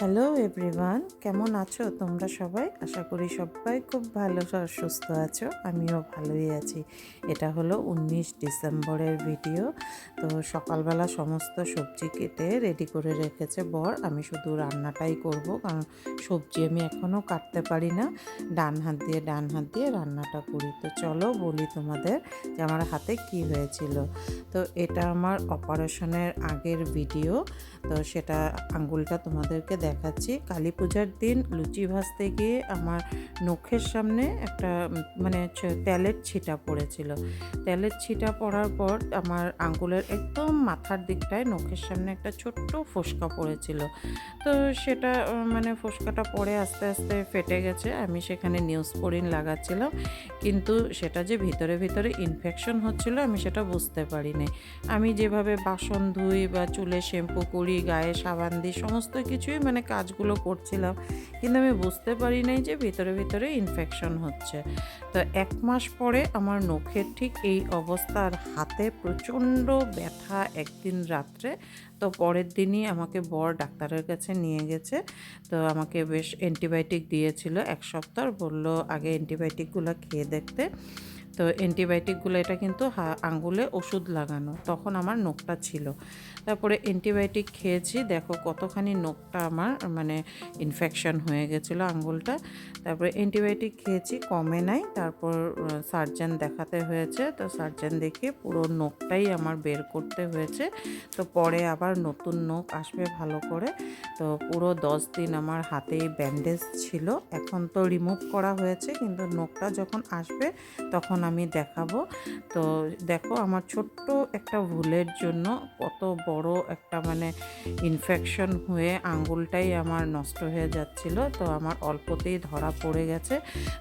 Hello everyone কেমন আছো তোমরা সবাই? আশা করি সবাই খুব ভালো সুস্থ আছো। আমিও ভালোই আছি। এটা হলো উনিশ ডিসেম্বরের ভিডিও। তো সকালবেলা সমস্ত সবজি কেটে রেডি করে রেখেছে বর। আমি শুধু রান্নাটাই করব। কারণ সবজি আমি এখনও কাটতে পারি না। ডান হাত দিয়ে, ডান হাত দিয়ে রান্নাটা করি। তো চলো বলি তোমাদের যে আমার হাতে কি হয়েছিল। তো এটা আমার অপারেশনের আগের ভিডিও। তো সেটা আঙ্গুলটা তোমাদেরকে দেখাচ্ছি। কালী পূজার দিন লুচি ভাজতে গিয়ে আমার নখের সামনে একটা মানে তেলের ছিটা পড়েছিল। তেলের ছিটা পড়ার পর আমার আঙ্গুলের একদম মাথার দিকটায় নখের সামনে একটা ছোট্ট ফোসকা পড়েছিল। তো সেটা মানে ফোসকাটা পড়ে আস্তে আস্তে ফেটে গেছে। আমি সেখানে নিউজ নিউজপোরিন লাগাচ্ছিলাম। কিন্তু সেটা যে ভিতরে ভিতরে ইনফেকশন হচ্ছিল আমি সেটা বুঝতে পারিনি। আমি যেভাবে বাসন ধুই বা চুলে শ্যাম্পু করি, গায়ে সাবান দিই, সমস্ত কিছুই মানে কাজগুলো করছিলাম, কিন্তু আমি বুঝতে পারি নাই যে ভিতরে ভিতরে ইনফেকশন হচ্ছে। তো এক মাস পরে আমার নখের ঠিক এই অবস্থার হাতে প্রচণ্ড ব্যথা একদিন রাত্রে, তো পরের দিনই আমাকে বর ডাক্তারের কাছে নিয়ে গেছে। তো আমাকে বেশ অ্যান্টিবায়োটিক দিয়েছিল এক সপ্তাহ বলল আগে অ্যান্টিবায়োটিকগুলো খেয়ে দেখতে। তো অ্যান্টিবায়োটিকগুলো, এটা কিন্তু আঙ্গুলে ওষুধ লাগানো, তখন আমার নখটা ছিল। তারপরে অ্যান্টিবায়োটিক খেয়েছি, দেখো কতখানি নখটা আমার মানে ইনফেকশন হয়ে গেছিল আঙ্গুলটা তারপরে অ্যান্টিবায়োটিক খেয়েছি, কমে নাই, তারপর সার্জন দেখাতে হয়েছে, তো সার্জন দেখে পুরো নখটাই আমার বের করতে হয়েছে। তো পরে আবার নতুন নখ আসবে ভালো করে। তো পুরো দশ দিন আমার হাতেই ব্যান্ডেজ ছিল, এখন তো রিমুভ করা হয়েছে, কিন্তু নখটা যখন আসবে, তখন আমি দেখাবো। তো দেখো আমার ছোট্ট একটা ভুলের জন্য কত বড় একটা মানে ইনফেকশন হয়ে আঙ্গুলটাই আমার নষ্ট হয়ে যাচ্ছিল। তো আমার অল্পতেই ধরা পড়ে গেছে।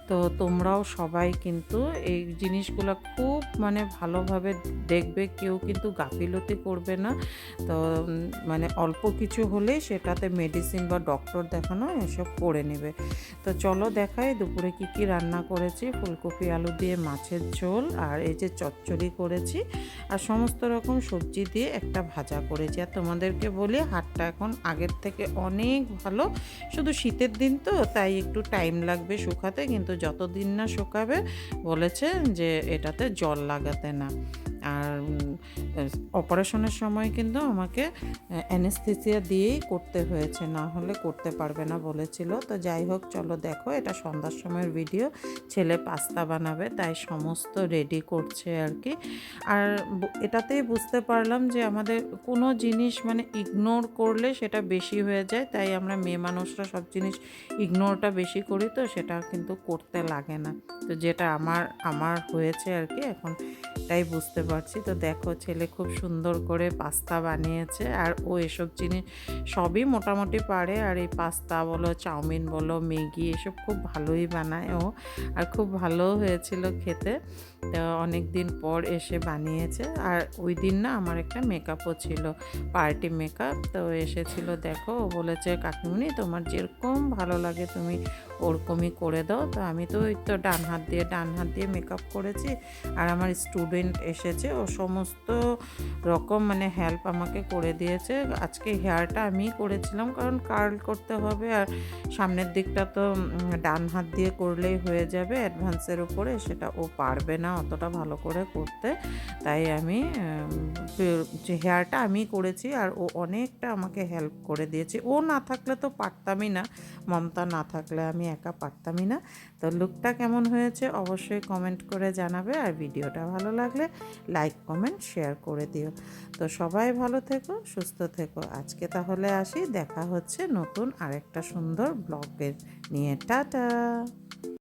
তো তোমরাও সবাই কিন্তু এই জিনিসগুলো খুব মানে ভালোভাবে দেখবে, কেউ কিন্তু গাফিলতি করবে না। তো মানে অল্প কিছু হলেই সেটাতে মেডিসিন বা ডক্টর দেখানো এসব করে নেবে। তো চলো দেখাই দুপুরে কি কি রান্না করেছি। ফুলকপি, আলু দিয়ে মাছের ঝোল আর এই যে চচ্চড়ি করেছি আর সমস্ত রকম সবজি দিয়ে একটা ভাজা করেছি। আর তোমাদেরকে বলি, হাটটা এখন আগের থেকে অনেক ভালো। শুধু শীতের দিন তো, তাই একটু টাইম লাগবে শুকাতে, কিন্তু যতদিন না শুকাবে, বলেছে যে এটাতে জল লাগাতে না। আর অপারেশনের সময় কিন্তু আমাকে অ্যানেস্থেসিয়া দিয়েই করতে হয়েছে, না হলে করতে পারবে না বলেছিল। তো যাই হোক, চলো দেখো, এটা সন্ধ্যার সময়ের ভিডিও। ছেলে পাস্তা বানাবে, তাই সমস্ত রেডি করছে আর কি। আর এটাতেই বুঝতে পারলাম যে আমাদের কোনো জিনিস মানে ইগনোর করলে সেটা বেশি হয়ে যায়, তাই আমরা মেয়ে মানুষরা সব জিনিস ইগনোরটা বেশি করি, তো সেটা কিন্তু করতে লাগে না। তো যেটা আমার আমার হয়েছে আর কি, এখন তাই বুঝতে পারছি তো দেখো ছেলে খুব সুন্দর করে পাস্তা বানিয়েছে আর ও এসব জিনিস সবই মোটামুটি পারে। আর এই পাস্তা বলো চাউমিন বলো ম্যাগি এসব খুব ভালোই বানায় ও। আর খুব ভালো হয়েছিল খেতে। তো অনেক দিন পর এসে বানিয়েছে। আর ওই দিন না আমার একটা মেকআপও ছিল পার্টি মেকআপ তো এসেছিল দেখো ও বলেছে কাকিমুনি তোমার যেরকম ভালো লাগে তুমি ওরকমই করে দাও। তো আমি তো ওই তো ডান হাত দিয়ে, ডান হাত দিয়ে মেকআপ করেছি আর আমার স্টুডেন্ট এসেছে। ও সমস্ত রকম মানে হেল্প আমাকে করে দিয়েছে। আজকে হেয়ারটা আমিই করেছিলাম কারণ কার্ল করতে হবে আর সামনের দিকটা তো ডান হাত দিয়ে করলেই হয়ে যাবে অ্যাডভান্সের উপরে। সেটা ও পারবে না অতটা ভালো করে করতে। তাই আমি হেয়ারটা আমি করেছি আর ও অনেকটা আমাকে হেল্প করে দিয়েছে। ও না থাকলে তো পারতামই না। মমতা না থাকলে আমি একা পারতামই না। তো লুকটা কেমন হয়েছে অবশ্যই কমেন্ট করে জানাবে আর ভিডিওটা ভালো লাগলে লাইক কমেন্ট শেয়ার করে দিও। তো সবাই ভালো থেকো, সুস্থ থেকো। আজকে তাহলে আসি, দেখা হচ্ছে নতুন আরেকটা সুন্দর ব্লগের নিয়ে। টাটা!